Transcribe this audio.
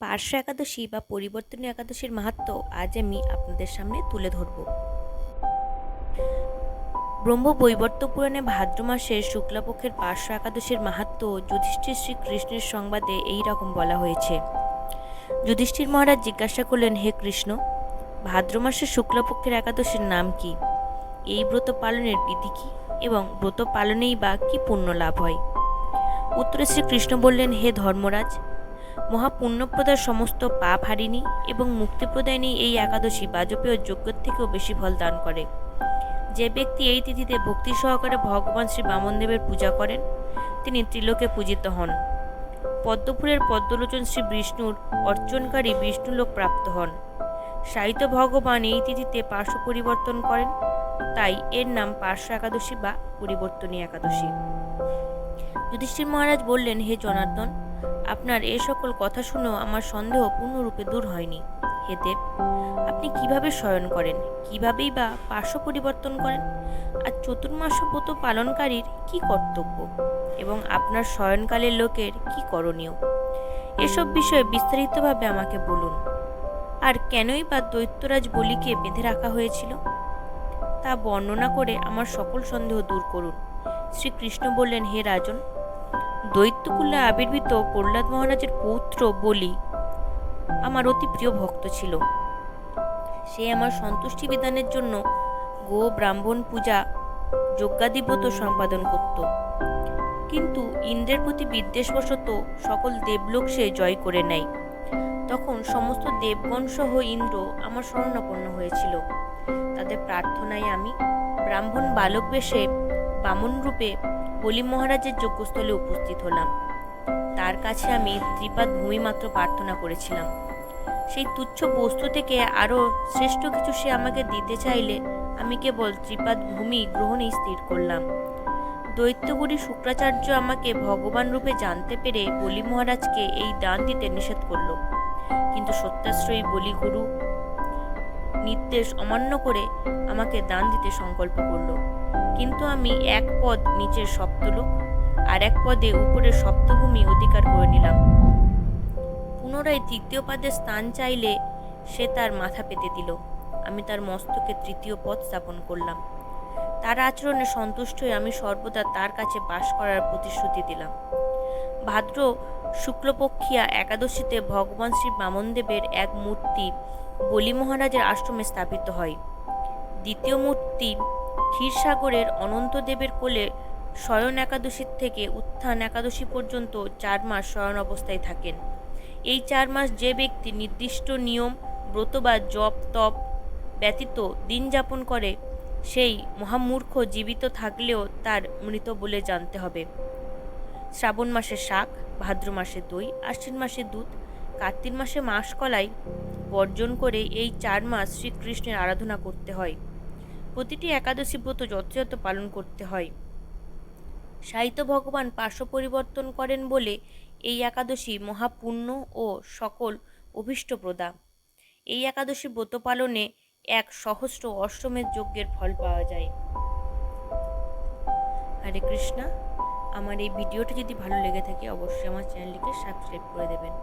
পার্শ্ব একাদশী বা পরিবর্তনীয় একাদশীর মাহাত্ম্য আজ আমি আপনাদের সামনে তুলে ধরব। ব্রহ্ম বৈবর্ত পুরাণে ভাদ্র মাসের শুক্লাপক্ষের পার্শ্ব একাদশীর মাহাত্ম্য যুধিষ্ঠির শ্রীকৃষ্ণের সংবাদে এই রকম বলা হয়েছে। যুধিষ্ঠির মহারাজ জিজ্ঞাসা করলেন, হে কৃষ্ণ, ভাদ্র মাসের শুক্লাপক্ষের একাদশীর নাম কি? এই ব্রত পালনের বিধি কি? এবং ব্রত পালনেই বা কি পুণ্য লাভ হয়? উত্তরে শ্রীকৃষ্ণ বললেন, হে ধর্মরাজ মহাপুণ্যপ্রদার সমস্ত পাপ হারিনি এবং মুক্তিপ্রদায়নী এই একাদশী বাজপেয় যজ্ঞের থেকেও বেশি ফল দান করে। যে ব্যক্তি এই তিথিতে ভক্তি সহকারে ভগবান শ্রী বামনদেবের পূজা করেন, তিনি ত্রিলোকে পূজিত হন। পদ্মপুরের পদ্মলোচন শ্রী বিষ্ণুর অর্চনকারী বিষ্ণুলোক প্রাপ্ত হন। সাহিত্য ভগবান এই তিথিতে পার্শ্ব পরিবর্তন করেন, তাই এর নাম পার্শ্ব একাদশী বা পরিবর্তনী একাদশী। যুধিষ্ঠির মহারাজ বললেন, হে জনার্দন আপনার এ সকল কথা শুনেও আমার সন্দেহ পূর্ণরূপে দূর হয়নি। হে দেব, আপনি কীভাবে শয়ন করেন? কিভাবেই বা পার্শ্ব পরিবর্তন করেন? আর চতুর্মাস ব্রত পালনকারীর কি কর্তব্য? এবং আপনার শয়নকালের লোকের কি করণীয়? এসব বিষয়ে বিস্তারিতভাবে আমাকে বলুন। আর কেনই বা দৈত্যরাজ বলিকে বেঁধে রাখা হয়েছিল? তা বর্ণনা করে আমার সকল সন্দেহ দূর করুন। শ্রীকৃষ্ণ বললেন, হে রাজন দৈত্যকুলে আবির্ভূত প্রহ্লাদ মহারাজের পৌত্র বলি আমার অতি প্রিয় ভক্ত ছিল। সে আমার সন্তুষ্টি বিধানের জন্য গো ব্রাহ্মণ পূজা যজ্ঞাদিব্রত সম্পাদন করত। কিন্তু ইন্দ্রের প্রতি বিদ্বেষবশত সকল দেবলোক সে জয় করে নেয়। তখন সমস্ত দেবগণ সহ ইন্দ্র আমার শরণাপন্ন হয়েছিল। তাদের প্রার্থনায় আমি ব্রাহ্মণ বালক বেশে বামন রূপে বলি মহারাজের যজ্ঞস্থলে উপস্থিত হলাম। তার কাছে আমি ত্রিপাদ ভূমি মাত্র প্রার্থনা করেছিলাম। সেই তুচ্ছ বস্তু থেকে আরও শ্রেষ্ঠ কিছু সে আমাকে দিতে চাইলে আমি কেবল ত্রিপাদ ভূমি গ্রহণেই স্থির করলাম। দৈত্যগুরি শুক্রাচার্য আমাকে ভগবান রূপে জানতে পেরে বলি মহারাজকে এই দান দিতে নিষেধ করল। কিন্তু সত্যাশ্রয়ী বলি গুরু নির্দেশ অমান্য করে আমাকে দান দিতে সংকল্প করল। কিন্তু আমি এক পদ নিচের সপ্তলোক আর এক পদে উপরের সপ্তভূমি অধিকার করে নিলাম। পুনরায় তৃতীয় পদে স্থান চাইলে সে তার মাথা পেতে দিল। আমি তার মস্তকে তৃতীয় পদ স্থাপন করলাম। তার আচরণে সন্তুষ্ট হয়ে আমি সর্বদা তার কাছে বাস করার প্রতিশ্রুতি দিলাম। ভাদ্র শুক্লপক্ষিয়া একাদশীতে ভগবান শ্রী বামনদেবের এক মূর্তি বলি মহারাজের আশ্রমে স্থাপিত হয়। দ্বিতীয় মূর্তি ক্ষীরসাগরের অনন্তদেবের কোলে শয়ন একাদশীর থেকে উত্থান একাদশী পর্যন্ত চার মাস শয়ন অবস্থায় থাকেন। এই চার মাস যে ব্যক্তি নির্দিষ্ট নিয়ম, ব্রত বা জপ, তপ ব্যতীত দিন যাপন করে, সেই মহামূর্খ জীবিত থাকলেও তার মৃত বলে জানতে হবে। শ্রাবণ মাসে শাক, ভাদ্র মাসে দই, আশ্বিন মাসে দুধ, কার্তিক মাসে মাসকলাই বর্জন করে এই চার মাস শ্রীকৃষ্ণের আরাধনা করতে হয়। প্রতিটি একাদশী ব্রত যথাযথ পালন করতে হয়। সাহিত্য ভগবান পার্শ্ব পরিবর্তন করেন বলে এই একাদশী মহাপুণ্য ও সকল অভীষ্টপ্রদা এই একাদশী ব্রত পালনে এক সহস্র অষ্টমের যজ্ঞের ফল পাওয়া যায়। হরে কৃষ্ণা। আমার এই ভিডিওটি যদি ভালো লেগে থাকে অবশ্যই আমার চ্যানেলটিকে সাবস্ক্রাইব করে দেবেন।